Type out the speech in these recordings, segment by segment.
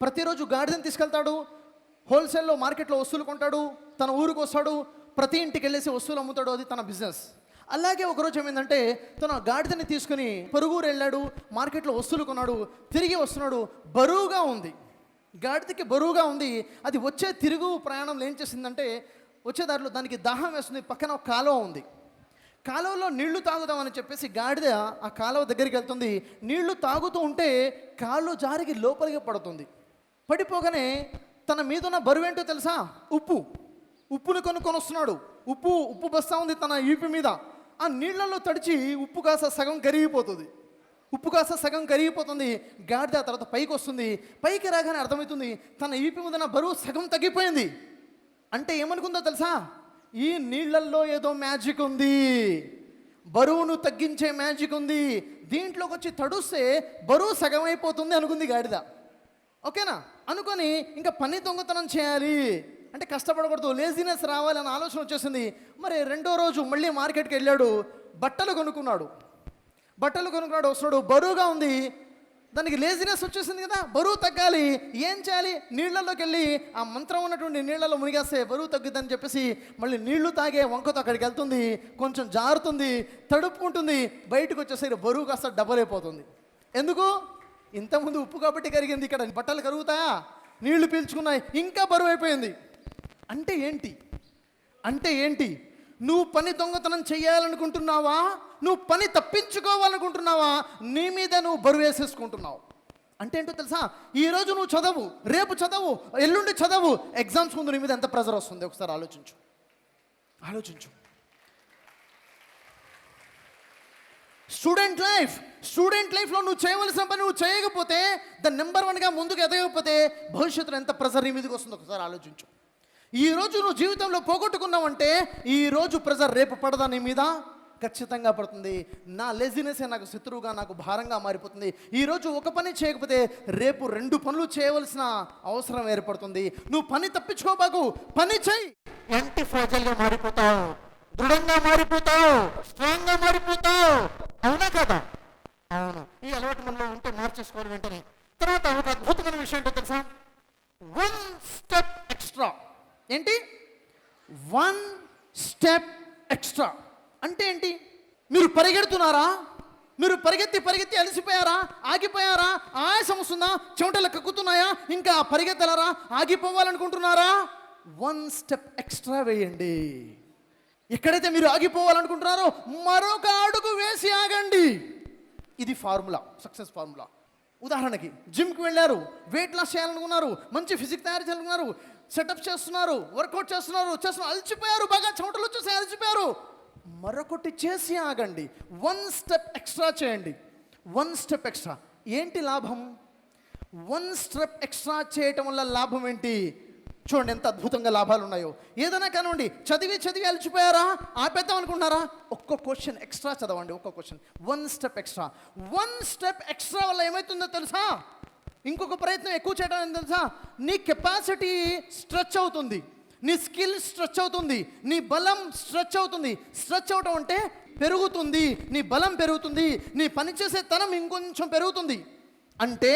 ప్రతిరోజు గాడిదని తీసుకెళ్తాడు. హోల్సేల్లో మార్కెట్లో వస్తువులు కొంటాడు తన ఊరికి వస్తాడు ప్రతి ఇంటికి వెళ్ళేసి వస్తువులు అమ్ముతాడు అది తన బిజినెస్. అలాగే ఒకరోజు ఏమైందంటే తన గాడిదని తీసుకుని పరుగురు వెళ్ళాడు మార్కెట్లో వస్తువులు కొన్నాడు తిరిగి వస్తున్నాడు బరువుగా ఉంది. గాడిదకి బరువుగా ఉంది అది వచ్చే తిరుగు ప్రయాణంలో ఏం చేసిందంటే వచ్చే దారిలో దానికి దాహం వేస్తుంది పక్కన ఒక కాలువ ఉంది. కాలువలో నీళ్ళు తాగుదామని చెప్పేసి గాడిద ఆ కాలువ దగ్గరికి వెళ్తుంది. నీళ్ళు తాగుతూ ఉంటే కాళ్ళు జారికి లోపలికి పడుతుంది. పడిపోగానే తన మీద ఉన్న బరువు ఏంటో తెలుసా? ఉప్పు. ఉప్పును కొనుక్కొని వస్తున్నాడు ఉప్పు ఉప్పు బస్తా ఉంది తన ఈపి మీద. ఆ నీళ్ళలో తడిచి ఉప్పు కాస్త సగం కరిగిపోతుంది. ఉప్పు కాస్త సగం కరిగిపోతుంది. గాడిద ఆ తర్వాత పైకి వస్తుంది. పైకి రాగానే అర్థమవుతుంది తన ఈపి మీద బరువు సగం తగ్గిపోయింది. అంటే ఏమనుకుందో తెలుసా? ఈ నీళ్ళల్లో ఏదో మ్యాజిక్ ఉంది. బరువును తగ్గించే మ్యాజిక్ ఉంది. దీంట్లోకి వచ్చి తడుస్తే బరువు సగం అయిపోతుంది అనుకుంది గాడిద. ఓకేనా? అనుకొని ఇంకా పని దొంగతనం చేయాలి. అంటే కష్టపడకూడదు లేజినెస్ రావాలన్న ఆలోచన వచ్చేసింది. మరి రెండో రోజు మళ్ళీ మార్కెట్కి వెళ్ళాడు బట్టలు కొనుక్కున్నాడు. బట్టలు కొనుక్కున్నాడు వస్తున్నాడు బరువుగా ఉంది. దానికి లేజినెస్ వచ్చేసింది కదా బరువు తగ్గాలి. ఏం చేయాలి? నీళ్ళలోకి వెళ్ళి ఆ మంత్రం ఉన్నటువంటి నీళ్ళలో మునిగేస్తే బరువు తగ్గుద్దని చెప్పేసి మళ్ళీ నీళ్ళు తాగే వంకతో అక్కడికి వెళ్తుంది. కొంచెం జారుతుంది తడుపుకుంటుంది. బయటకు వచ్చేసరికి బరువు కాస్త డబల్ అయిపోతుంది. ఎందుకు? ఇంతకుముందు ఉప్పు కాబట్టి కరిగింది ఇక్కడ బట్టలు కరుగుతాయా? నీళ్ళు పీల్చుకున్నాయి ఇంకా బరువు అయిపోయింది. అంటే ఏంటి? అంటే ఏంటి? నువ్వు పని దొంగతనం చేయాలనుకుంటున్నావా నువ్వు పని తప్పించుకోవాలనుకుంటున్నావా? నీ మీద నువ్వు బరువు వేసేసుకుంటున్నావు. అంటే ఏంటో తెలుసా? ఈరోజు నువ్వు చదవు రేపు చదవు ఎల్లుండి చదవు ఎగ్జామ్స్ ముందు నీ మీద ఎంత ప్రెజర్ వస్తుంది? ఒకసారి ఆలోచించు. ఆలోచించు. స్టూడెంట్ లైఫ్ స్టూడెంట్ లైఫ్లో నువ్వు చేయవలసిన పని నువ్వు చేయకపోతే ద నెంబర్ వన్గా ముందుకు ఎదగకపోతే భవిష్యత్తులో ఎంత ప్రెజర్ నీ మీదకి వస్తుందో ఒకసారి ఆలోచించు. ఈ రోజు నువ్వు జీవితంలో పోగొట్టుకున్నావంటే ఈ రోజు ప్రెజర్ రేపు పడదా నీ మీద? ఖచ్చితంగా పడుతుంది. నా లెజినెస్ నాకు శత్రువుగా నాకు భారంగా మారిపోతుంది. ఈరోజు ఒక పని చేయకపోతే రేపు రెండు పనులు చేయవలసిన అవసరం ఏర్పడుతుంది. నువ్వు పని తప్పించుకోబాకు పని చేయి. ఎంటి ఫ్రాజల్గా మారిపోతావు. దృఢంగా మారిపోతావు. స్ట్రాంగ్గా మారిపోతావు. అవునా కదా? అవును. ఈ అలవాటు మనలో ఉంటే మార్చేసుకోవాలి వెంటనే. తర్వాత ఒక అద్భుతమైన విషయం ఏంటో తెలుసా? వన్ స్టెప్ ఎక్స్ట్రా ఏంటి? వన్ స్టెప్ ఎక్స్ట్రా అంటే ఏంటి? మీరు పరిగెడుతున్నారా? మీరు పరిగెత్తి పరిగెత్తి అలసిపోయారా? ఆగిపోయారా? ఆయాసం వస్తుందా? చెమటలు కక్కుతున్నాయా? ఇంకా పరిగెత్తలరా? ఆగిపోవాలనుకుంటున్నారా? వన్ స్టెప్ ఎక్స్ట్రా వేయండి. ఎక్కడైతే మీరు ఆగిపోవాలనుకుంటున్నారో మరొక అడుగు వేసి ఆగండి. ఇది ఫార్ములా సక్సెస్ ఫార్ములా. ఉదాహరణకి జిమ్కి వెళ్ళారు వెయిట్ లాస్ చేయాలనుకున్నారు మంచి ఫిజిక్ తయారు చేయాలనుకున్నారు సెటప్ చేస్తున్నారు వర్కౌట్ చేస్తున్నారు చేస్తున్నారు అలసిపోయారు బాగా చెమటలు వచ్చేసి అలసిపోయారు. మరొకటి చేసి ఆగండి వన్ స్టెప్ ఎక్స్ట్రా చేయండి. One step extra. ఏంటి లాభం? వన్ స్టెప్ ఎక్స్ట్రా చేయటం వల్ల లాభం ఏంటి? చూడండి ఎంత అద్భుతంగా లాభాలు ఉన్నాయో. ఏదైనా కానివ్వండి చదివి చదివి అలిచిపోయారా ఆపేద్దాం అనుకుంటున్నారా? ఒక్క క్వశ్చన్ ఎక్స్ట్రా చదవండి ఒక్క question one step extra one step extra వల్ల ఏమవుతుందో తెలుసా? ఇంకొక ప్రయత్నం ఎక్కువ చేయడం తెలుసా? నీ కెపాసిటీ స్ట్రెచ్ అవుతుంది. నీ స్కిల్ స్ట్రెచ్ అవుతుంది. నీ బలం స్ట్రెచ్ అవుతుంది. స్ట్రెచ్ అవటం అంటే పెరుగుతుంది. నీ బలం పెరుగుతుంది. నీ పనిచేసే తనం ఇంకొంచెం పెరుగుతుంది. అంటే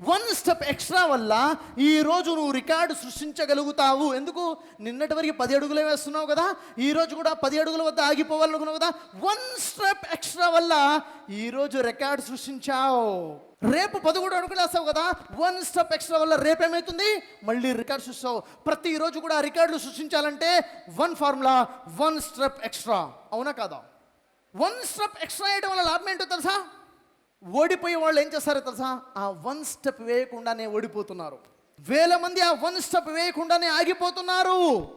వన్ స్టెప్ ఎక్స్ట్రా వల్ల ఈ రోజు నువ్వు రికార్డు సృష్టించగలుగుతావు. ఎందుకు? నిన్నటి వరకు పది అడుగులే వేస్తున్నావు కదా? ఈరోజు కూడా పది అడుగుల వద్ద ఆగిపోవాలనుకున్నావు కదా? వన్ స్టెప్ ఎక్స్ట్రా వల్ల ఈరోజు రికార్డు సృష్టించావు. రేపు పదకొండు అడుగులు వేస్తావు కదా? వన్ స్టెప్ ఎక్స్ట్రా వల్ల రేపు ఏమవుతుంది మళ్ళీ రికార్డు సృష్టిస్తావు. ప్రతిరోజు కూడా రికార్డులు సృష్టించాలంటే one formula one step extra అవునా కాదా? వన్ స్టెప్ ఎక్స్ట్రా వేయడం వల్ల లాభం ఏంటో తెలుసా? ఓడిపోయే వాళ్ళు ఏం చేస్తారో తెలుసా? ఆ వన్ స్టెప్ వేయకుండానే ఓడిపోతున్నారు. వేల మంది ఆ వన్ స్టెప్ వేయకుండానే ఆగిపోతున్నారు.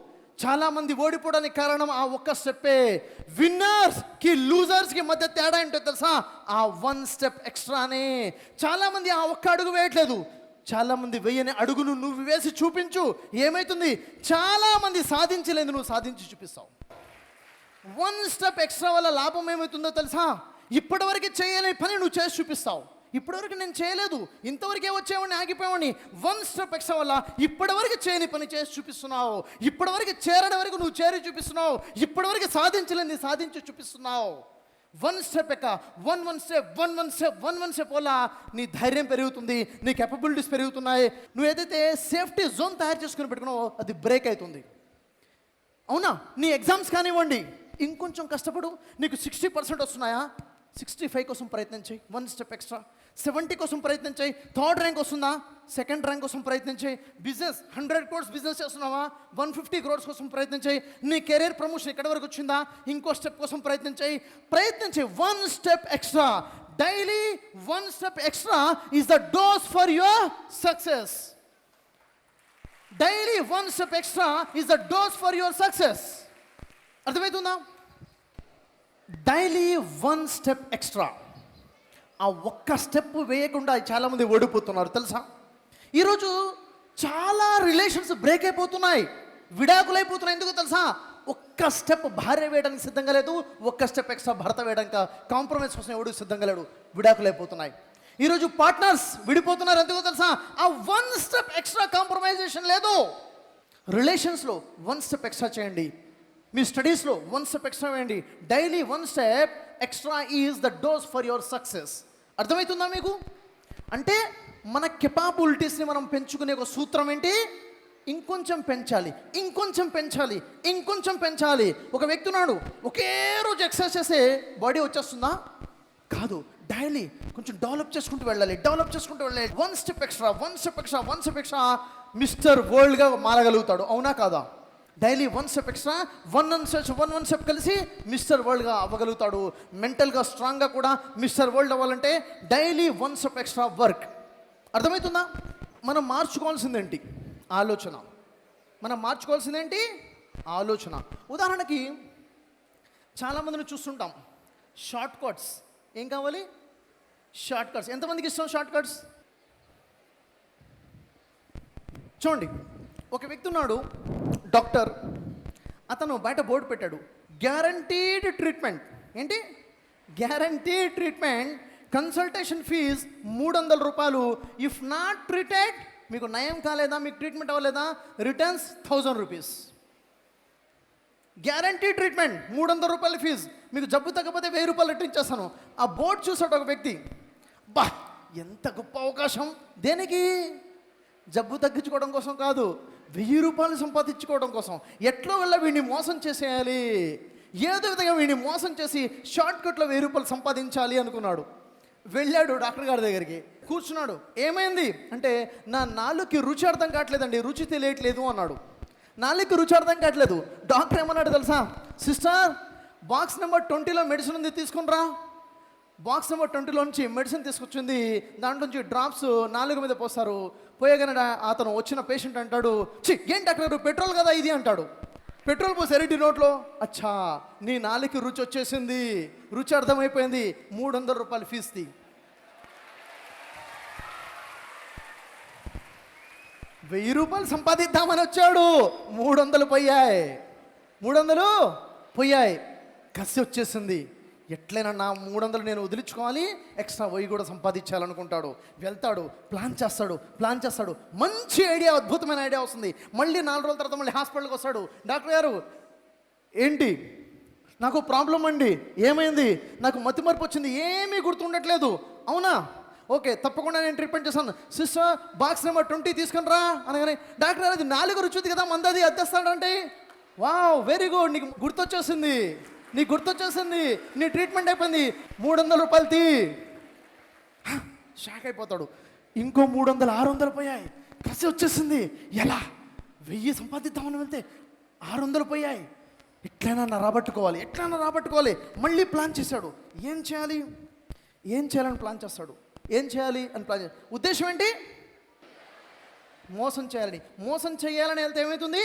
చాలా మంది ఓడిపోవడానికి కారణం ఆ ఒక్క స్టెప్పే విన్నర్స్కి లూజర్స్కి మధ్య తేడా ఏంటో తెలుసా? ఆ వన్ స్టెప్ ఎక్స్ట్రానే చాలా మంది ఆ ఒక్క అడుగు వేయట్లేదు. చాలామంది వెయ్యని అడుగును నువ్వు వేసి చూపించు. ఏమవుతుంది చాలామంది సాధించలేదు నువ్వు సాధించి చూపిస్తావు. వన్ స్టెప్ ఎక్స్ట్రా వల్ల లాభం ఏమవుతుందో తెలుసా? ఇప్పటివరకు చేయలేని పని నువ్వు చేసి చూపిస్తావు. ఇప్పటివరకు నేను చేయలేదు. ఇంతవరకే వచ్చేవాడిని ఆగిపోయేవాడిని వన్ స్టెప్ ఎక్స్ట్రా వల్ల ఇప్పటివరకు చేయని పని చేసి చూపిస్తున్నావు. ఇప్పటివరకు చేరడం వరకు నువ్వు చేరి చూపిస్తున్నావు. ఇప్పటివరకు సాధించలేని సాధించి చూపిస్తున్నావు. వన్ స్టెప్ ఎక్క. One one step one one step one one step వల్ల నీ ధైర్యం పెరుగుతుంది. నీ కెపబిలిటీస్ పెరుగుతున్నాయి. నువ్వు ఏదైతే సేఫ్టీ జోన్ తయారు చేసుకుని పెట్టుకున్నావో అది బ్రేక్ అవుతుంది. అవునా? నీ ఎగ్జామ్స్ కానివ్వండి. ఇంకొంచెం కష్టపడు. నీకు సిక్స్టీ పర్సెంట్ వస్తున్నాయా? సిక్స్టీ ఫైవ్ కోసం ప్రయత్నం చేయి. వన్ స్టెప్ ఎక్స్ట్రా సెవెంటీ కోసం ప్రయత్నం చేయి. థర్డ్ ర్యాంక్ వస్తుందా? సెకండ్ ర్యాంక్ కోసం ప్రయత్నం చేయి. బిజినెస్ హండ్రెడ్ క్రోడ్స్ బిజినెస్ చేస్తున్నావా? వన్ ఫిఫ్టీ క్రోర్స్ కోసం ప్రయత్నం చేయి. నీ కెరీర్ ప్రమోషన్ ఎక్కడి వరకు వచ్చిందా? ఇంకో స్టెప్ కోసం ప్రయత్నం చేయి. ప్రయత్నం చేయి. One step extra daily one step extra is the dose for your success daily one step extra is the dose for your success అర్థమవుతుందా? Daily one step extra. ఆ ఒక్క స్టెప్ వేయకుండా చాలామంది ఓడిపోతున్నారు తెలుసా? ఈరోజు చాలా రిలేషన్స్ బ్రేక్ అయిపోతున్నాయి విడాకులైపోతున్నాయి ఎందుకు తెలుసా? ఒక్క స్టెప్ భార్య వేయడానికి సిద్ధంగా లేదు ఒక్క స్టెప్ ఎక్స్ట్రా భర్త వేయడానికి కాంప్రమైజ్ కోసం ఎవడు సిద్ధంగా లేడు విడాకులైపోతున్నాయి. ఈరోజు పార్ట్నర్స్ విడిపోతున్నారు ఎందుకో తెలుసా? ఆ వన్ స్టెప్ ఎక్స్ట్రా కాంప్రమైజేషన్ లేదు. రిలేషన్స్లో వన్ స్టెప్ ఎక్స్ట్రా చేయండి. మీ స్టడీస్లో వన్ స్టెప్ ఎక్స్ట్రా వేయండి. Daily one step extra is the dose for your success అర్థమవుతుందా మీకు? అంటే మన కెపాబిలిటీస్ని మనం పెంచుకునే ఒక సూత్రం ఏంటి? ఇంకొంచెం పెంచాలి. ఇంకొంచెం పెంచాలి. ఇంకొంచెం పెంచాలి. ఒక వ్యక్తి ఉన్నాడు. ఒకే రోజు ఎక్సర్సైజ్ చేస్తే బాడీ వచ్చేస్తుందా? కాదు. డైలీ కొంచెం డెవలప్ చేసుకుంటూ వెళ్ళాలి. డెవలప్ చేసుకుంటూ వెళ్ళాలి. One step extra one step extra one step extra mister వరల్డ్గా మారగలుగుతాడు. అవునా కాదా? Daily one step extra one one step one one step కలిసి మిస్టర్ వరల్డ్గా అవ్వగలుగుతాడు. మెంటల్గా స్ట్రాంగ్గా కూడా మిస్టర్ వరల్డ్ అవ్వాలంటే daily one step extra work. అర్థమవుతుందా? మనం మార్చుకోవాల్సిందేంటి? ఆలోచన. మనం మార్చుకోవాల్సిందేంటి? ఆలోచన. ఉదాహరణకి చాలామందిని చూస్తుంటాం. Short cuts. ఏం కావాలి? Short cuts. ఎంతమందికి ఇష్టం షార్ట్ కట్స్? చూడండి. ఒక వ్యక్తి ఉన్నాడు. డాక్టర్. అతను బయట బోర్డు పెట్టాడు. గ్యారంటీడ్ ట్రీట్మెంట్ ఏంటి? గ్యారంటీడ్ ట్రీట్మెంట్ కన్సల్టేషన్ ఫీజ్ మూడు వందల రూపాయలు. ఇఫ్ నాట్ ట్రీటెడ్ మీకు నయం కాలేదా? మీకు ట్రీట్మెంట్ అవ్వలేదా? Returns thousand rupees guarantee treatment మూడు వందల రూపాయల ఫీజు మీకు జబ్బు తగ్గకపోతే వెయ్యి రూపాయలు రిటర్న్ చేస్తాను. ఆ బోర్డు చూసాడు ఒక వ్యక్తి. బా ఎంత గొప్ప అవకాశం. దేనికి? జబ్బు తగ్గించుకోవడం కోసం కాదు. వెయ్యి రూపాయలు సంపాదించుకోవడం కోసం ఎట్లా వల్ల వీడిని మోసం చేసేయాలి? ఏదో విధంగా వీడిని మోసం చేసి షార్ట్ కట్లో వెయ్యి రూపాయలు సంపాదించాలి అనుకున్నాడు. వెళ్ళాడు డాక్టర్ గారి దగ్గరికి. కూర్చున్నాడు. ఏమైంది? అంటే నా నాలుగుకి రుచి అర్థం కావట్లేదండి రుచి తెలియట్లేదు అన్నాడు. నాలుగుకి రుచి అర్థం కావట్లేదు. డాక్టర్ ఏమన్నాడు తెలుసా? సిస్టర్ బాక్స్ నెంబర్ ట్వంటీలో మెడిసిన్ ఉంది తీసుకునిరా బాక్స్ నెంబర్ ట్వంటీలో నుంచి మెడిసిన్ తీసుకొచ్చింది దాంట్లో నుంచి డ్రాప్స్ నాలుగు మీద పోస్తారు. పోయగానే అతను వచ్చిన పేషెంట్ అంటాడు చి ఏంటి డాక్టర్ పెట్రోల్ కదా ఇది? అంటాడు. పెట్రోల్ పోసి ఎరటి నోట్లో అచ్చా నీ నాలికి రుచి వచ్చేసింది రుచి అర్థమైపోయింది మూడు వందల రూపాయలు ఫీజు వెయ్యి రూపాయలు సంపాదిద్దామని వచ్చాడు మూడు వందలు పోయాయి. మూడు వందలు పోయాయి. కసి వచ్చేసింది. ఎట్లయినా నా మూడు వందలు నేను వదిలించుకోవాలి. ఎక్స్ట్రా వెయ్యి కూడా సంపాదించాలనుకుంటాడు. వెళ్తాడు ప్లాన్ చేస్తాడు ప్లాన్ చేస్తాడు. మంచి ఐడియా అద్భుతమైన ఐడియా వస్తుంది. మళ్ళీ నాలుగు రోజుల తర్వాత మళ్ళీ హాస్పిటల్కి వస్తాడు. డాక్టర్ గారు ఏంటి? నాకు ప్రాబ్లం అండి. ఏమైంది? నాకు మతిమరుపు వచ్చింది. ఏమీ గుర్తుండట్లేదు. అవునా? ఓకే తప్పకుండా నేను ట్రీట్మెంట్ చేస్తాను. సిస్టర్ బాక్స్ నెంబర్ ట్వంటీ తీసుకుని రా అనగానే డాక్టర్ గారు అది నాలుగు రుచి కదా మందది అద్దెస్తాడంటే? Wow very good. నీకు గుర్తొచ్చేసింది. నీ గుర్తొచ్చేసింది నీ ట్రీట్మెంట్ అయిపోయింది. మూడు వందల రూపాయలు తీ. షాక్ అయిపోతాడు. ఇంకో మూడు వందలు ఆరు వందలు పోయాయి. కసి వచ్చేసింది. ఎలా? వెయ్యి సంపాదిద్దామని వెళ్తే ఆరు వందలు పోయాయి ఎట్లైనా రాబట్టుకోవాలి ఎట్లైనా రాబట్టుకోవాలి. మళ్ళీ ప్లాన్ చేశాడు. ఏం చేయాలి? ఏం చేయాలని ప్లాన్ చేస్తాడు? ఏం చేయాలి అని ప్లాన్ చేస్తాడు ఉద్దేశం ఏంటి? మోసం చేయాలని. మోసం చేయాలని వెళ్తే ఏమవుతుంది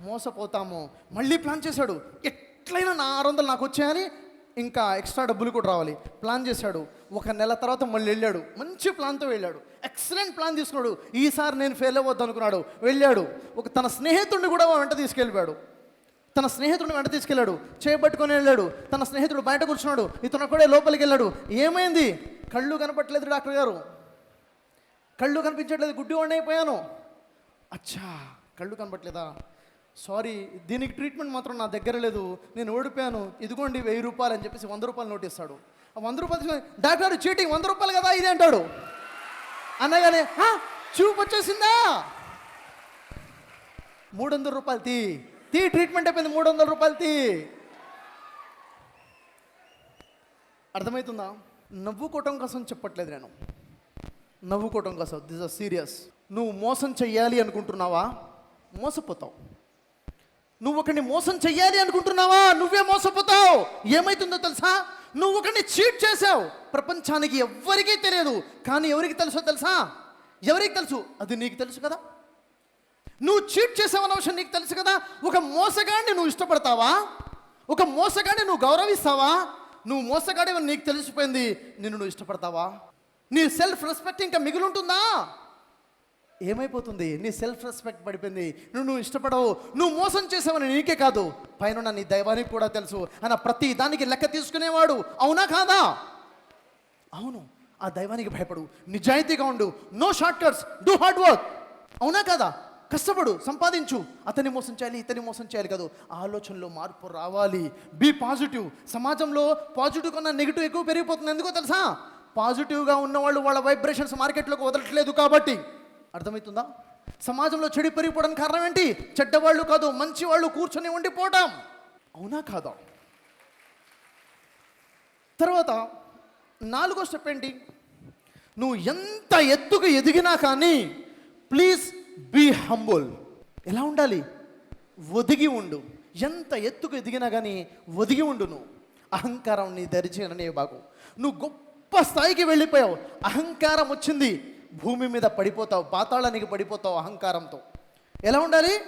మోసపోతాము. మళ్ళీ ప్లాన్ చేశాడు. ఎట్లయినా నా ఆరు వందలు నాకు వచ్చాయని ఇంకా ఎక్స్ట్రా డబ్బులు కూడా రావాలి. ప్లాన్ చేశాడు. ఒక నెల తర్వాత మళ్ళీ వెళ్ళాడు. మంచి ప్లాన్తో వెళ్ళాడు. ఎక్సలెంట్ ప్లాన్ తీసుకున్నాడు. ఈసారి నేను ఫెయిల్ అవ్వద్దు అనుకున్నాడు. వెళ్ళాడు. ఒక తన స్నేహితుడిని కూడా వెంట తీసుకెళ్ళిపోయాడు. తన స్నేహితుడిని వెంట తీసుకెళ్ళాడు. చేపట్టుకొని వెళ్ళాడు. తన స్నేహితుడు బయట కూర్చున్నాడు. ఇతను కూడా లోపలికి వెళ్ళాడు. ఏమైంది? కళ్ళు కనపట్లేదు డాక్టర్ గారు. కళ్ళు కనిపించట్లేదు. గుడ్డి వాడిని అయిపోయాను. అచ్చా! కళ్ళు కనపట్లేదా సారీ దీనికి ట్రీట్మెంట్ మాత్రం నా దగ్గర లేదు. నేను ఓడిపోయాను. ఇదిగోండి వెయ్యి రూపాయలు అని చెప్పేసి వంద రూపాయలు నోట్ ఇస్తాడు ఆ వంద రూపాయలు డాక్టర్ చీటింగ్ వంద రూపాయలు కదా ఇది అంటాడు. అనగానే "హా, చూపు వచ్చేసిందా? మూడు వందల రూపాయలు తీ. తీ ట్రీట్మెంట్ అయిపోయింది మూడు వందల రూపాయలు తీ. అర్థమవుతుందా? నవ్వుకోవటం కోసం చెప్పట్లేదు నేను. నవ్వుకోవటం కోసం. This are serious. నువ్వు మోసం చెయ్యాలి అనుకుంటున్నావా? మోసపోతావు. నువ్వు ఒకరిని మోసం చెయ్యాలి అనుకుంటున్నావా? నువ్వే మోసపోతావు. ఏమైతుందో తెలుసా? నువ్వు ఒకరిని చీట్ చేసావు ప్రపంచానికి ఎవ్వరికీ తెలియదు. కానీ ఎవరికి తెలుసో తెలుసా? ఎవరికి తెలుసు? అది నీకు తెలుసు కదా. నువ్వు చీట్ చేసావన్న విషయం నీకు తెలుసు కదా. ఒక మోసగాడిని నువ్వు ఇష్టపడతావా? ఒక మోసగాడిని నువ్వు గౌరవిస్తావా? నువ్వు మోసగాడి నీకు తెలిసిపోయింది. నిన్ను నువ్వు ఇష్టపడతావా? నీ సెల్ఫ్ రెస్పెక్ట్ ఇంకా మిగిలి ఉంటుందా? ఏమైపోతుంది? నీ సెల్ఫ్ రెస్పెక్ట్ పడిపోయింది. నువ్వు నువ్వు ఇష్టపడవు. నువ్వు మోసం చేసావని నీకే కాదు. పైన నీ దైవానికి కూడా తెలుసు. అన్న ప్రతి దానికి లెక్క తీసుకునేవాడు. అవునా కాదా? అవును. ఆ దైవానికి భయపడు. నిజాయితీగా ఉండు. No short cuts do hard work అవునా కదా? కష్టపడు. సంపాదించు. అతన్ని మోసం చేయాలి ఇతన్ని మోసం చేయాలి కాదు. ఆలోచనలో మార్పు రావాలి. బీ పాజిటివ్ సమాజంలో పాజిటివ్ కన్నా నెగిటివ్ ఎక్కువ పెరిగిపోతుంది. ఎందుకో తెలుసా? పాజిటివ్గా ఉన్నవాళ్ళు వాళ్ళ వైబ్రేషన్స్ మార్కెట్లోకి వదలట్లేదు కాబట్టి. అర్థమవుతుందా? సమాజంలో చెడు పెరిగిపోవడానికి కారణం ఏంటి? చెడ్డవాళ్ళు కాదు మంచి వాళ్ళు కూర్చొని ఉండిపోవడం. అవునా కాదా? తర్వాత నాలుగో స్టెప్ ఏంటి? నువ్వు ఎంత ఎత్తుకు ఎదిగినా కానీ ప్లీజ్ బీ హంబుల్ ఎలా ఉండాలి? ఒదిగి ఉండు. ఎంత ఎత్తుకు ఎదిగినా కానీ ఒదిగి ఉండు నువ్వు. అహంకారం నీ దరిచేననే బాగు నువ్వు గొప్ప స్థాయికి వెళ్ళిపోయావు. అహంకారం వచ్చింది. భూమి మీద పడిపోతావు పాతాళానికి పడిపోతావు అహంకారంతో. ఎలా ఉండాలి?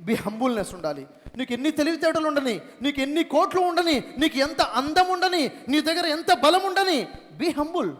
బి హంబుల్నెస్ ఉండాలి. నీకు ఎన్ని తెలివితేటలు ఉండని నీకు ఎన్ని కోట్లు ఉండని నీకు ఎంత అందం ఉండని నీ దగ్గర ఎంత బలం ఉండని బి హంబుల్